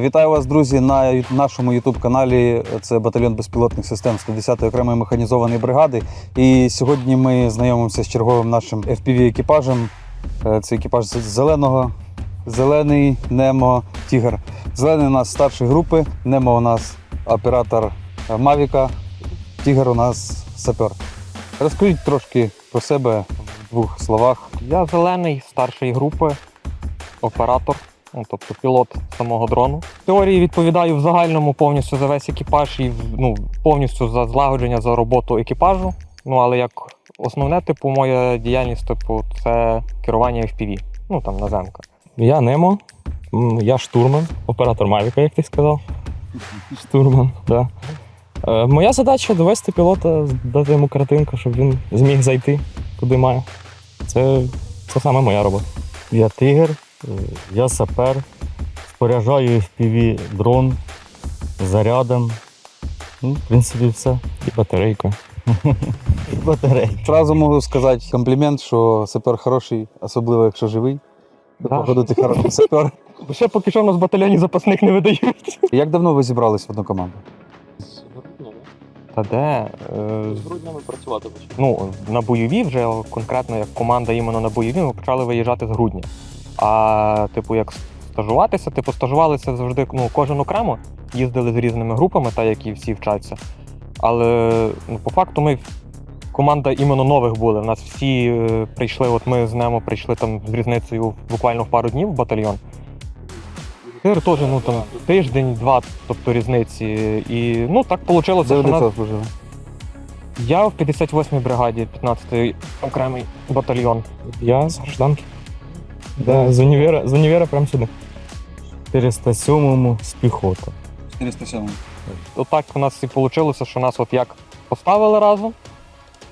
Вітаю вас, друзі, на нашому youtube каналі Це батальйон безпілотних систем 110-ї окремої механізованої бригади. І сьогодні ми знайомимося з черговим нашим fpv екіпажем. Е, Це екіпаж зеленого, зелений Немо Тігр. Зелений у нас старшої групи, Немо у нас оператор е, Мавіка, Тігр у нас сапер. Розкажіть трошки про себе в двох словах. Я зелений старшої групи, оператор, ну, тобто пілот самого дрону. В теорії відповідаю в загальному повністю за весь екіпаж і ну, повністю за злагодження за роботу екіпажу. Ну але як основне, типу, моя діяльність, типу, це керування FPV, ну там наземка. Я Немо, я штурман, оператор Мавіка, як ти сказав. Штурман, так. Да. Е, моя задача довести пілота, дати йому картинку, щоб він зміг зайти куди має. Це, це саме моя робота. Я тигр, я сапер, споряджаю FPV дрон зарядом. Ну, в принципі, все. І батарейка. І батарей. Зразу можу сказати комплімент, що сапер хороший, особливо якщо живий. Да. Походу, ти хороший сапер. Ще поки що в нас в батальйоні запасних не видають. Як давно ви зібрались в одну команду? Та де? Е, груднями працювати почав. ну, на бойові вже конкретно як команда іменно на бойові, ми почали виїжджати з грудня. А типу, як стажуватися, типу, стажувалися завжди ну, кожен окремо, їздили з різними групами, та які всі вчаться. Але ну, по факту ми команда іменно нових були. У нас всі е, прийшли, от ми з Немо прийшли там з різницею буквально в пару днів в батальйон. Тепер теж ну, там, тиждень-два, тобто різниці. І ну так вийшло, Де що нас... служили? Я в 58-й бригаді, 15-й окремий батальйон. Я з гражданки. Да, з універа, з універа прямо сюди. 407-му з піхоти. 407. Отак у нас і вийшло, що нас от як поставили разом.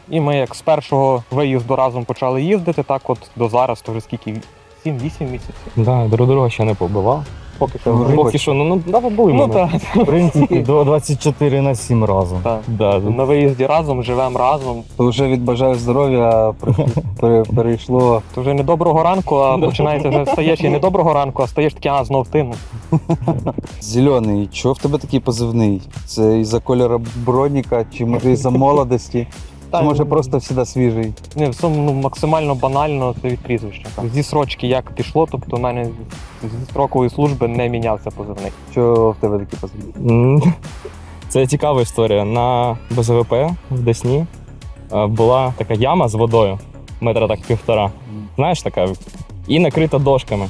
І ми як з першого виїзду разом почали їздити, так от до зараз, то вже скільки 7-8 місяців. Да, друг друга ще не побивав. Поки що. Ну, Ну, Поки що, ну, ну да, були ну так, В принципі, до 24 на 7 разом. так. Да, На виїзді разом, живемо разом. То вже від бажаю здоров'я пере- пере- перейшло. То вже не доброго ранку, а починається вже стаєш і не доброго ранку, а стаєш такий, а знов ти. Ну, Зелений, чого в тебе такий позивний? Це із-за кольору броніка, чи може із-за молодості, чи може просто завжди свіжий? Не, все ну, максимально банально це від прізвища. Зі срочки як пішло, тобто у мене зі строкової служби не мінявся позивний. Що в тебе такий позивний? Це цікава історія. На БЗВП в Десні е, була така яма з водою, метра так півтора. Знаєш, така, і накрита дошками.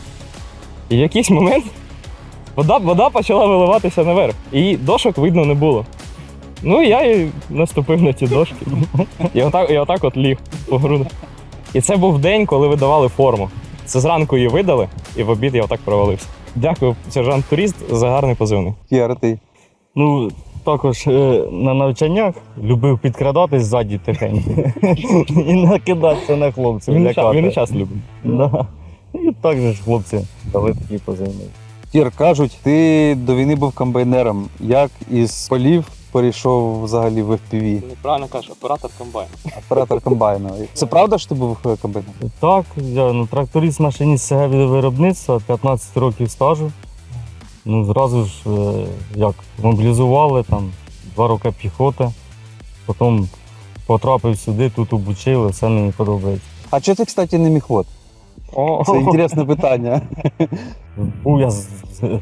І в якийсь момент вода, вода почала виливатися наверх, і дошок видно не було. Ну, я і наступив на ті дошки. І отак, і отак от ліг по груди. І це був день, коли видавали форму. Це зранку її видали, і в обід я отак провалився. Дякую, сержант турист, за гарний позивний. Кіра, ти. Ну, також е, на навчаннях любив підкрадатись ззаді тихенько. І накидатися на хлопців. Він, ча- лякати. він не час любить. Да. І так же ж хлопці дали такі позивний. Кір, кажуть, ти до війни був комбайнером. Як із полів перейшов взагалі в FPV? Неправильно кажеш, оператор комбайн. Оператор комбайну. Це правда, що ти був комбайнером? Так, я ну, тракторист машиніст СГ від виробництва, 15 років стажу. Ну, зразу ж е, як мобілізували, там, два роки піхоти. Потім потрапив сюди, тут обучили, все мені подобається. А чого ти, кстати, не міхвод? Це інтересне питання. Був я з, з,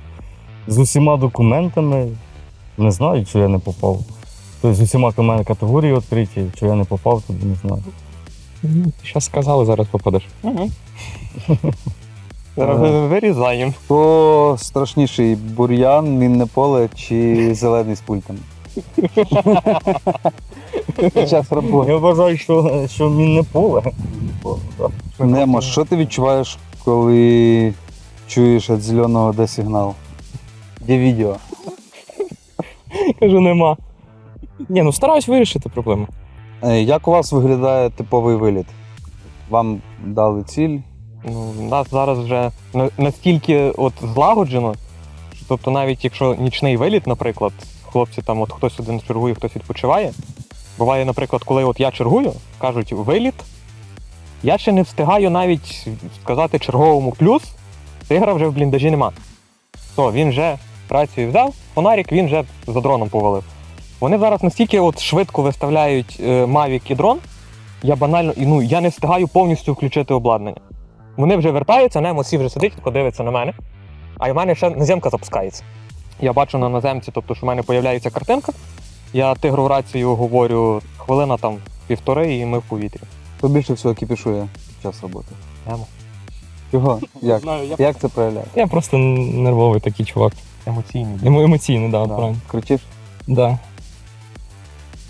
з усіма документами, не знаю, чи я не попав. Тобто з усіма мене категорії відкриті, чи я не попав, туди не знаю. Зараз сказали, зараз попадеш. Зараз вирізаємо. Хто страшніший бур'ян, мінне поле чи зелений з пультом? Під час роботи. Я вважаю, що, що мінне поле. Немо, що ти відчуваєш, коли чуєш від зеленого де сигнал? Де відео? Кажу, нема. Ні, ну стараюсь вирішити проблему. Е, Як у вас виглядає типовий виліт? Вам дали ціль? Ну, у нас зараз вже на- настільки от злагоджено, що тобто навіть якщо нічний виліт, наприклад, хлопці там от хтось один чергує, хтось відпочиває. Буває, наприклад, коли от я чергую, кажуть виліт, я ще не встигаю навіть сказати черговому плюс, тигра вже в бліндажі нема. То він вже рацію взяв, фонарик він вже за дроном повалив. Вони зараз настільки от швидко виставляють е, Mavic і дрон, я банально і, ну, я не встигаю повністю включити обладнання. Вони вже вертаються, Немо всі вже сидить, тако дивиться на мене, а в мене ще наземка запускається. Я бачу на наземці, тобто, що в мене з'являється картинка. Я тигру в рацію говорю хвилина там півтори, і ми в повітрі. Хто більше всього кіпішує під час роботи? Немо. Чого? Як? Знаю, я, Як це проявляє? я просто нервовий такий чувак. Емоційний. Емо- Емоційний, да, Да. правильно. Кричиш? Да.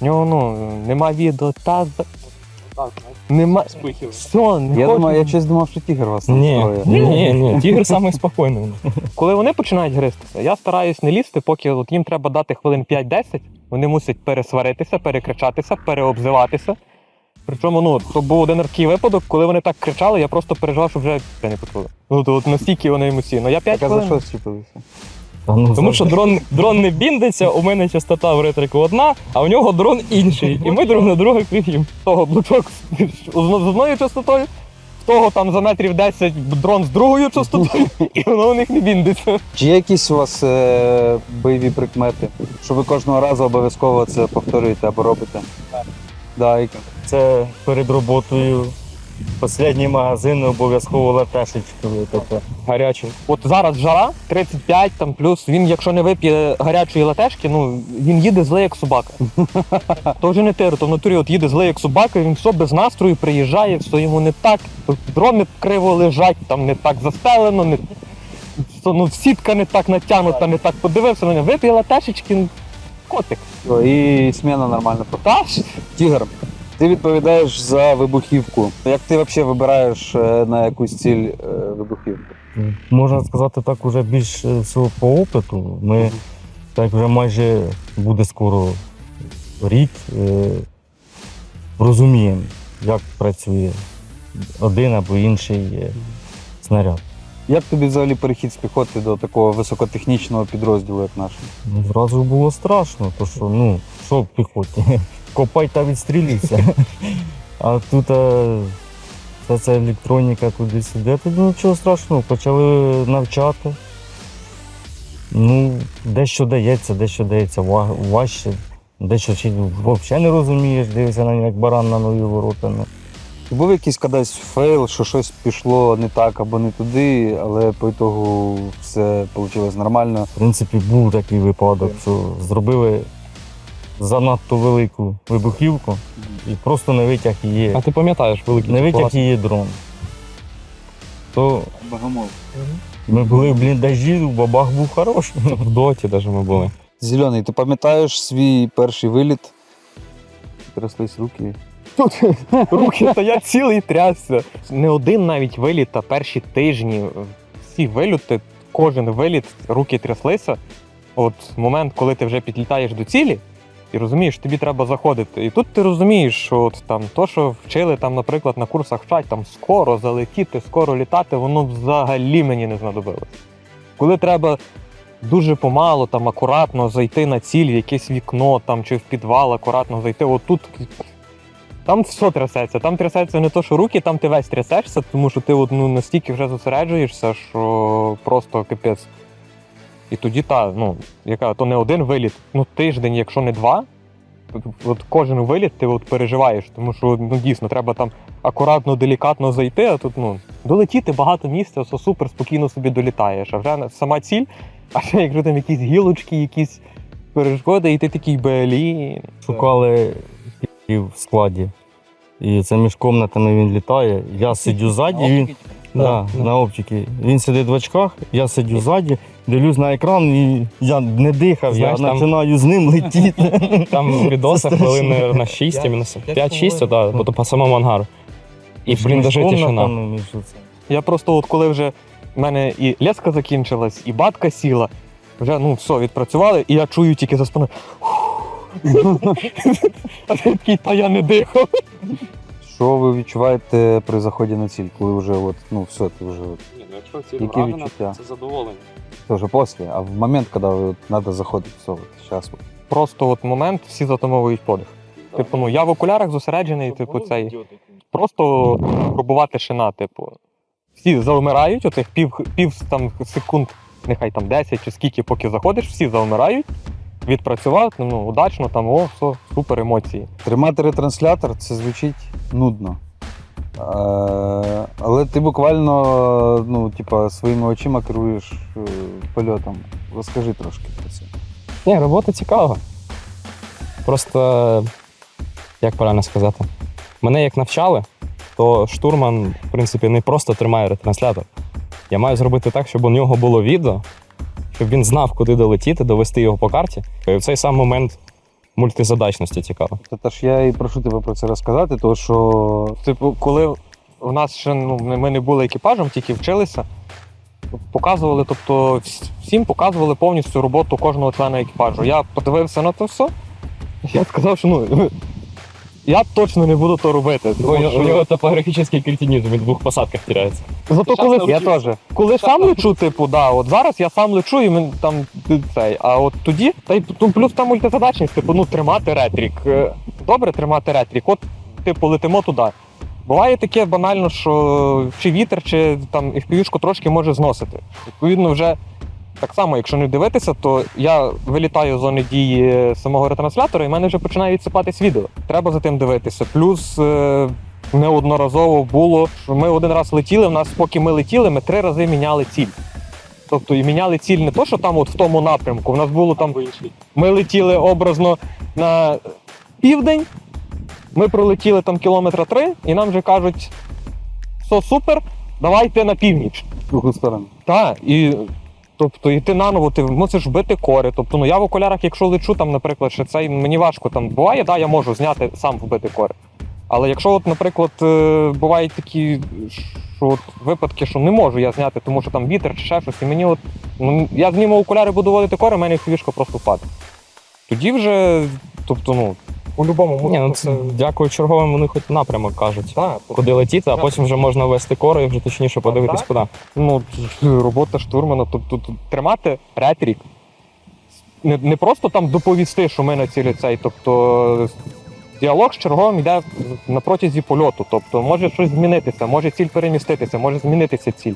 В нього ну, нема відео, та. з- Нема. Все, не Я хочу. думаю, я щось думав, що тігр вас там Ні, строє. ні, ні, ні. Тігр самий спокійний. Коли вони починають гристися, я стараюсь не лізти, поки от їм треба дати хвилин 5-10, вони мусять пересваритися, перекричатися, переобзиватися. Причому, ну, то був один такий випадок, коли вони так кричали, я просто переживав, що вже це не почули. Ну, то от настільки вони емоційно. Я 5 Так, а за хвилин. що зчепилися? Тому що дрон, дрон не біндиться, у мене частота в ретрику одна, а у нього дрон інший. І ми друг на друга кричимо. того блочок з з одною частотою, в того там за метрів 10 дрон з другою частотою, і воно у них не біндиться. Чи є якісь у вас е, бойові прикмети, що ви кожного разу обов'язково це повторюєте або робите? Так. Да, і- Це перед роботою. Останній магазин обов'язково латешечки випити. Гарячий. От зараз жара 35 там плюс. Він, якщо не вип'є гарячої латешки, ну він їде злий як собака. То вже не тиро, то в натурі от їде злий як собака, він все без настрою приїжджає, все йому не так. Дрони криво лежать, там не так застелено, не ну, сітка не так натягнута, не так подивився на нього. Вип'є латешечки, котик. і сміна нормально Та Тігр, ти відповідаєш за вибухівку. Як ти взагалі вибираєш е, на якусь ціль е, вибухівку? Можна сказати так, уже більш е, всього по опиту. Ми так вже майже буде скоро рік. Розуміємо, як працює один або інший снаряд. Як тобі взагалі перехід з піхоти до такого високотехнічного підрозділу, як наш? Ну, Зразу було страшно, то що, ну, що піхоті? Копай та відстрілюйся. А тут е, вся ця електроніка туди-сюди. Тут нічого страшного, почали навчати. Ну, дещо дається, дещо дається важче, дещо взагалі не розумієш, дивишся на нього, як баран на нові ворота. Ну, був якийсь кадись фейл, що щось пішло не так або не туди, але по ітогу все вийшло нормально. В принципі, був такий випадок, що зробили занадто велику вибухівку і просто не витяг її. А ти пам'ятаєш великий Не витяг її дрон. То Богомол. ми були в бліндажі, бабах був хороший. В доті навіть ми були. Зелений, ти пам'ятаєш свій перший виліт? Тряслись руки. Тут руки то я цілий трясся. Не один навіть виліт, а перші тижні. Всі виліти, кожен виліт, руки тряслися. От момент, коли ти вже підлітаєш до цілі, і розумієш, тобі треба заходити. І тут ти розумієш, що от там то, що вчили там, наприклад, на курсах вчать там скоро залетіти, скоро літати, воно взагалі мені не знадобилось. Коли треба дуже помало, там акуратно зайти на ціль, в якесь вікно там чи в підвал, акуратно зайти. Отут там все трясеться. Там трясеться не то, що руки, там ти весь трясешся, тому що ти от, ну, настільки вже зосереджуєшся, що просто капець. І тоді та, ну, яка, то не один виліт, ну тиждень, якщо не два. От кожен виліт ти от переживаєш, тому що ну дійсно треба там акуратно, делікатно зайти, а тут ну долетіти багато місця, все супер спокійно собі долітаєш. А вже сама ціль, а ще якщо там якісь гілочки, якісь перешкоди, і ти такий блін. Шукали в складі. І це між комнатами він літає. Я сидю ззаді, він да, на оптики. Він сидить в очках, я сиджу ззаді, дивлюсь на екран і я не дихав, Знаєш, я там- починаю з ним летіти. Там відоса Це хвилин на 6, іменно П'ять 5-6, так, бо то по самому ангару. І в бліндажі Між тишина. комнатами, між оце. Я просто, от коли вже в мене і леска закінчилась, і батка сіла, вже ну все, відпрацювали, і я чую тільки за спиною. А ти такий, та я не дихав. Що ви відчуваєте при заході на ціль, коли вже от, ну все, ти вже от, Якщо ціль Які вражена, відчуття? це задоволення. це вже після, а в момент, коли треба заходити, все, от, зараз. От. Просто от момент всі затамовують подих. Типу, ну я в окулярах зосереджений, типу, цей. Просто пробувати шина, типу. Всі завмирають, отих пів, пів там, секунд нехай там 10 чи скільки, поки заходиш, всі завмирають, відпрацював, ну, удачно, там, о, все, супер емоції. Тримати ретранслятор це звучить нудно. Е, але ти буквально ну, типа, своїми очима керуєш е, польотом. Розкажи трошки про це. Ні, робота цікава. Просто, як правильно сказати, мене як навчали, то штурман, в принципі, не просто тримає ретранслятор. Я маю зробити так, щоб у нього було відео, щоб він знав, куди долетіти, довести його по карті. І в цей сам момент мультизадачності цікаво. Та ж я і прошу тебе про це розказати, тому що Типу, коли в нас ще ну, ми не були екіпажем, тільки вчилися, показували, тобто всім показували повністю роботу кожного члена екіпажу. Я подивився на це все. Я сказав, що ну. Я точно не буду то робити. Що- у нього топографічний кретинізм, він в двох посадках тіряється. Зато коли я теж. коли сам лечу, типу, да, от зараз я сам лечу і мен, там цей. А от тоді, та й ну, плюс там мультизадачність, типу, ну тримати ретрік. Е, Добре тримати ретрік. От, типу, летимо туди. Буває таке банально, що чи вітер, чи там FPV-шку трошки може зносити. Відповідно, вже так само, якщо не дивитися, то я вилітаю з зони дії самого ретранслятора, і в мене вже починає відсипатись відео. Треба за тим дивитися. Плюс е, неодноразово було, що ми один раз летіли. В нас, поки ми летіли, ми три рази міняли ціль. Тобто і міняли ціль не то, що там от в тому напрямку. У нас було там. Ми летіли образно на південь, ми пролетіли там кілометра три, і нам вже кажуть: все супер, давайте на північ. другу сторону. Так, і тобто йти наново, ти мусиш вбити кори. Тобто, ну я в окулярах, якщо лечу, там, наприклад, ще цей мені важко там буває, да, я можу зняти сам вбити кори. Але якщо, от, наприклад, е, бувають такі що от випадки, що не можу я зняти, тому що там вітер чи ще щось, і мені от ну, я зніму окуляри, буду водити кори, в мене фішка просто впаде. Тоді вже, тобто, ну, по-любому Ні, ну це дякую черговим, вони хоч напрямок кажуть. Так, Куди летіти, а потім вже можна вести кору і вже точніше подивитись, так. куди. ну, робота штурмана, тобто тут тримати ретрік. Не, не просто там доповісти, що ми на цілі цей. Тобто діалог з черговим йде на протязі польоту. Тобто може щось змінитися, може ціль переміститися, може змінитися ціль.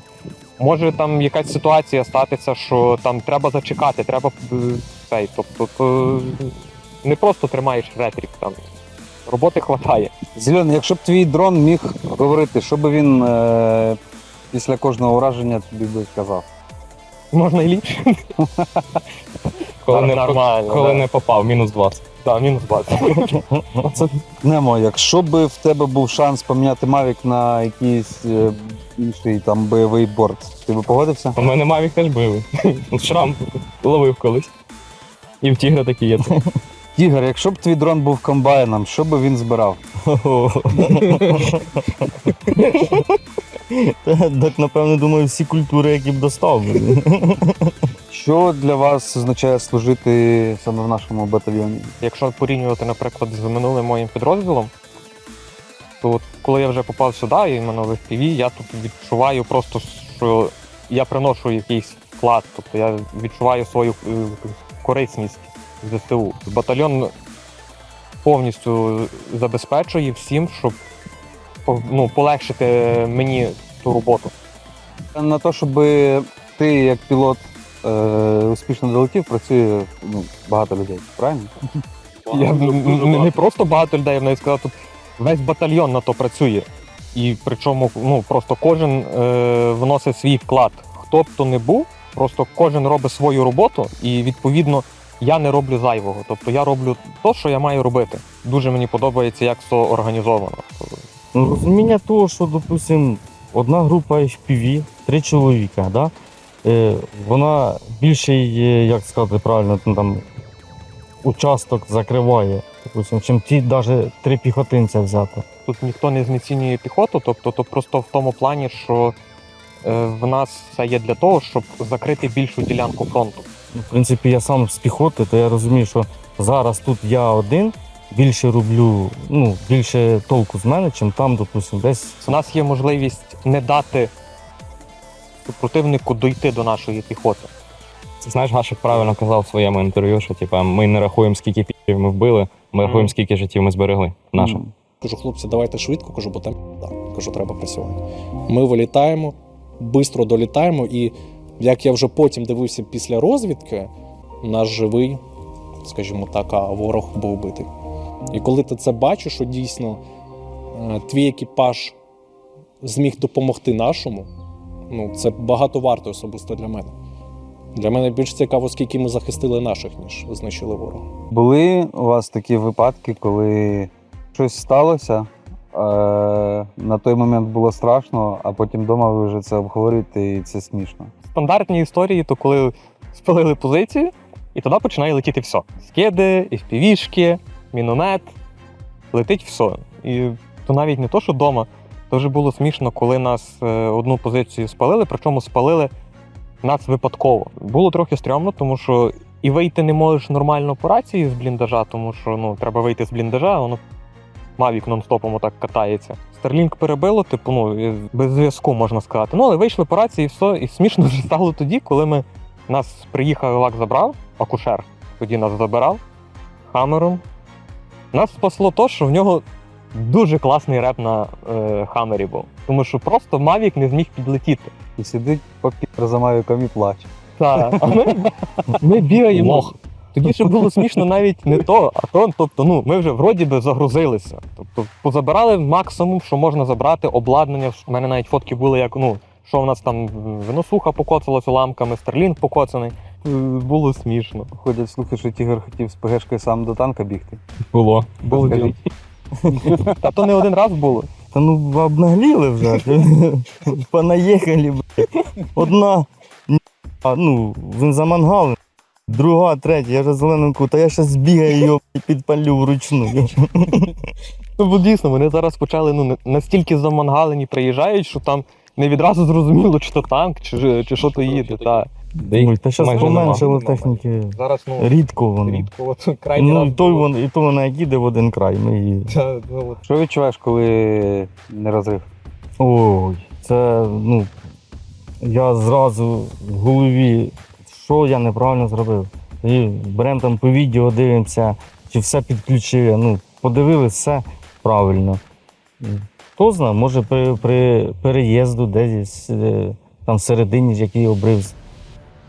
Може там якась ситуація статися, що там треба зачекати, треба е, цей. Тобто то не просто тримаєш ретрік там. Роботи хватає. Зелений, якщо б твій дрон міг говорити, що би він е, після кожного ураження тобі би сказав? Можна і ліпше. Коли, не, Нормально, коли да. не попав, мінус 20. Так, мінус 20. Це Немо, якщо би в тебе був шанс поміняти Mavic на якийсь е, інший там бойовий борт, ти би погодився? У мене Mavic теж бойовий. Ну, Шрам ловив колись. І в тігра такі є. Ігор, якщо б твій дрон був комбайном, що би він збирав? Так, напевно, думаю, всі культури, які б достав. Що для вас означає служити саме в нашому батальйоні? Якщо порівнювати, наприклад, з минулим моїм підрозділом, то от коли я вже попав сюди, іменно в FPV, я тут відчуваю просто, що я приношу якийсь вклад, тобто я відчуваю свою е, корисність ЗСУ. Батальйон повністю забезпечує всім, щоб ну, полегшити мені ту роботу. На те, щоб ти як пілот е, успішно долетів, працює ну, багато людей, правильно? Я не, не просто багато людей, я б навіть сказав, тут весь батальйон на то працює. І причому ну, просто кожен е, вносить свій вклад. Хто б то не був, просто кожен робить свою роботу, і відповідно я не роблю зайвого. Тобто я роблю те, що я маю робити. Дуже мені подобається, як це організовано. Ну, розуміння того, що, допустим, одна група FPV, три чоловіка, да? е, вона більший, е, як сказати правильно, там, участок закриває, допустим, чим ті навіть три піхотинця взяти. Тут ніхто не знецінює піхоту, тобто то просто в тому плані, що е, в нас це є для того, щоб закрити більшу ділянку фронту. Ну, В принципі, я сам з піхоти, то я розумію, що зараз тут я один більше роблю, ну, більше толку з мене, чим там, допустим, десь. У нас є можливість не дати противнику дойти до нашої піхоти. Знаєш, Гашик правильно казав в своєму інтерв'ю, що типа, ми не рахуємо, скільки пів ми вбили, ми рахуємо, скільки життів ми зберегли. Нашим. Кажу, хлопці, давайте швидко, кажу, бо там да. кажу, треба працювати. Ми вилітаємо, швидко долітаємо і Як я вже потім дивився після розвідки, наш живий, скажімо так, а ворог був вбитий. І коли ти це бачиш, що дійсно е, твій екіпаж зміг допомогти нашому, ну це багато варто особисто для мене. Для мене більш цікаво, скільки ми захистили наших, ніж знищили ворога. Були у вас такі випадки, коли щось сталося, е, на той момент було страшно, а потім вдома ви вже це обговорюєте і це смішно. Стандартні історії, то коли спалили позицію, і туди починає летіти все. Скиди, FPV-шки, міномет, летить все. І то навіть не то, що вдома, то вже було смішно, коли нас е, одну позицію спалили, причому спалили нас випадково. Було трохи стрьомно, тому що і вийти не можеш нормально по рації з бліндажа, тому що ну, треба вийти з бліндажа, воно Мавік нон-стопом отак катається. Старлінк перебило, типу, ну, без зв'язку можна сказати. Ну, але вийшли по рації і все. І смішно вже стало тоді, коли ми нас приїхав Івак забрав, акушер тоді нас забирав хамером. Нас спасло то, що в нього дуже класний реп на е, хамері був. Тому що просто Мавік не зміг підлетіти. І сидить попір за мавіком і плаче. Так, а ми, ми бігаємо. Тоді ще було смішно навіть не то, а то, тобто, ну, ми вже вроді би загрузилися. Тобто, позабирали максимум, що можна забрати, обладнання. У мене навіть фотки були, як ну, що в нас там виносуха покоцалась уламками, старлінг покоцаний. Е, Було смішно. Ходять слухи, що Тігр хотів з ПГшкою сам до танка бігти. Було. Було Та то не один раз було. Та ну обнагліли вже. Понаїхали, блядь. Одна, а, ну, він замангали. Друга, третя, я вже зеленим ку, та я щас збігаю його і підпалю вручну. Ну, бо дійсно, вони зараз почали ну, на- настільки замангалені приїжджають, що там не відразу зрозуміло, чи то танк, чи, чи що то їде. Та. Ой, Та зараз нема. техніки. Зараз ну, Рідко воно. рідко, от крайній Ну, раз і той, було. вон, і то вона як їде в один край. Ми її... Та, ну, от. Що відчуваєш, коли не розрив? Ой, це, ну, я зразу в голові, що я неправильно зробив. І беремо там по відео, дивимося, чи все підключили. Ну, подивилися все правильно. Хто знає, може при, при переїзду десь е, там всередині який обрив.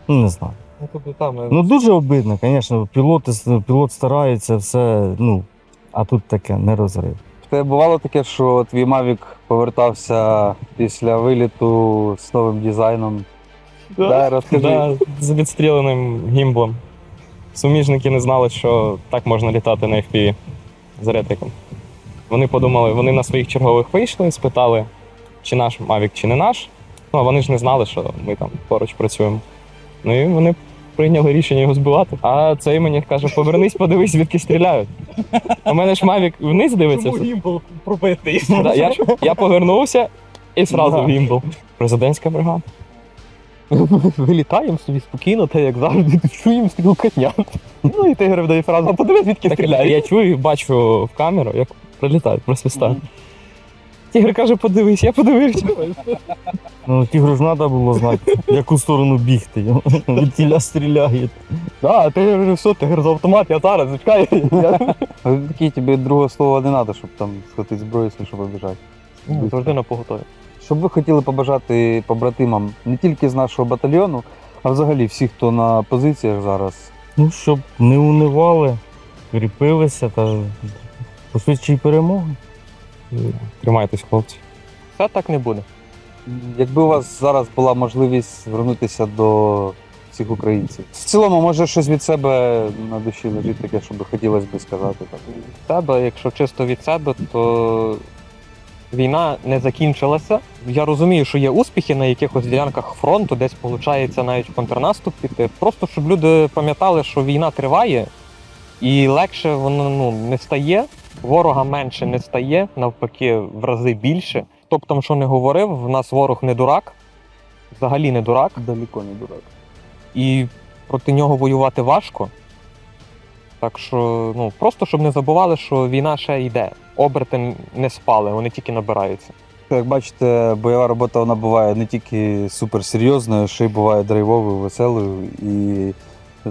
Ну, не знаю. Ну, тобто, там, е, Ну дуже обидно, звісно, пілоти, пілот старається, все, ну, а тут таке не розрив. Тебе бувало таке, що твій Мавік повертався після виліту з новим дизайном? Да, розкажи. Да, з відстріленим гімблом. Суміжники не знали, що так можна літати на FPV з ретиком. Вони подумали, вони на своїх чергових вийшли, спитали, чи наш Mavic, чи не наш. Ну, а вони ж не знали, що ми там поруч працюємо. Ну і вони прийняли рішення його збивати. А цей мені каже: повернись, подивись, звідки стріляють. У мене ж Mavic вниз дивиться. гімбл пробитий? Да, я, я повернувся і зразу Да. в гімбл. Президентська бригада. Вилітаємо собі спокійно, та як завжди, чуємо стрілкання. Ну і тигр видає фразу, а подивись, звідки стріляє. я чую і бачу в камеру, як прилітають, просвистають. Тігр каже, подивись, я подивився. Ну, тігру ж треба було знати, в яку сторону бігти. Від тіля стріляє. А тигр вже все, тигр з автомат, я зараз зачекаю. Ти такий тобі другого слова не треба, щоб там схватити зброю, щоб побіжати. Ну, Завжди на поготові. Що б ви хотіли побажати побратимам не тільки з нашого батальйону, а взагалі всіх, хто на позиціях зараз. Ну, щоб не унивали, кріпилися та пошвидші перемоги. Тримайтесь, хлопці. Все так не буде. Якби у вас зараз була можливість звернутися до всіх українців. В цілому, може, щось від себе на душі лежить таке, що би хотілося би сказати. Так. Від себе, якщо чисто від себе, то війна не закінчилася. Я розумію, що є успіхи на якихось ділянках фронту, десь виходить навіть контрнаступ піти. Просто щоб люди пам'ятали, що війна триває, і легше воно ну, не стає, ворога менше не стає, навпаки, в рази більше. Хто б там що не говорив, в нас ворог не дурак, взагалі не дурак. Далеко не дурак. і проти нього воювати важко. Так що, ну, просто щоб не забували, що війна ще йде. Оберти не спали, вони тільки набираються. Як бачите, бойова робота вона буває не тільки суперсерйозною, ще й буває драйвовою, веселою. І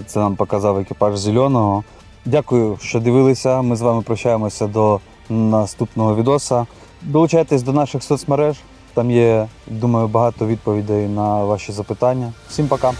це нам показав екіпаж зеленого. Дякую, що дивилися. Ми з вами прощаємося до наступного відоса. Долучайтесь до наших соцмереж, Там є, думаю, багато відповідей на ваші запитання. Всім пока!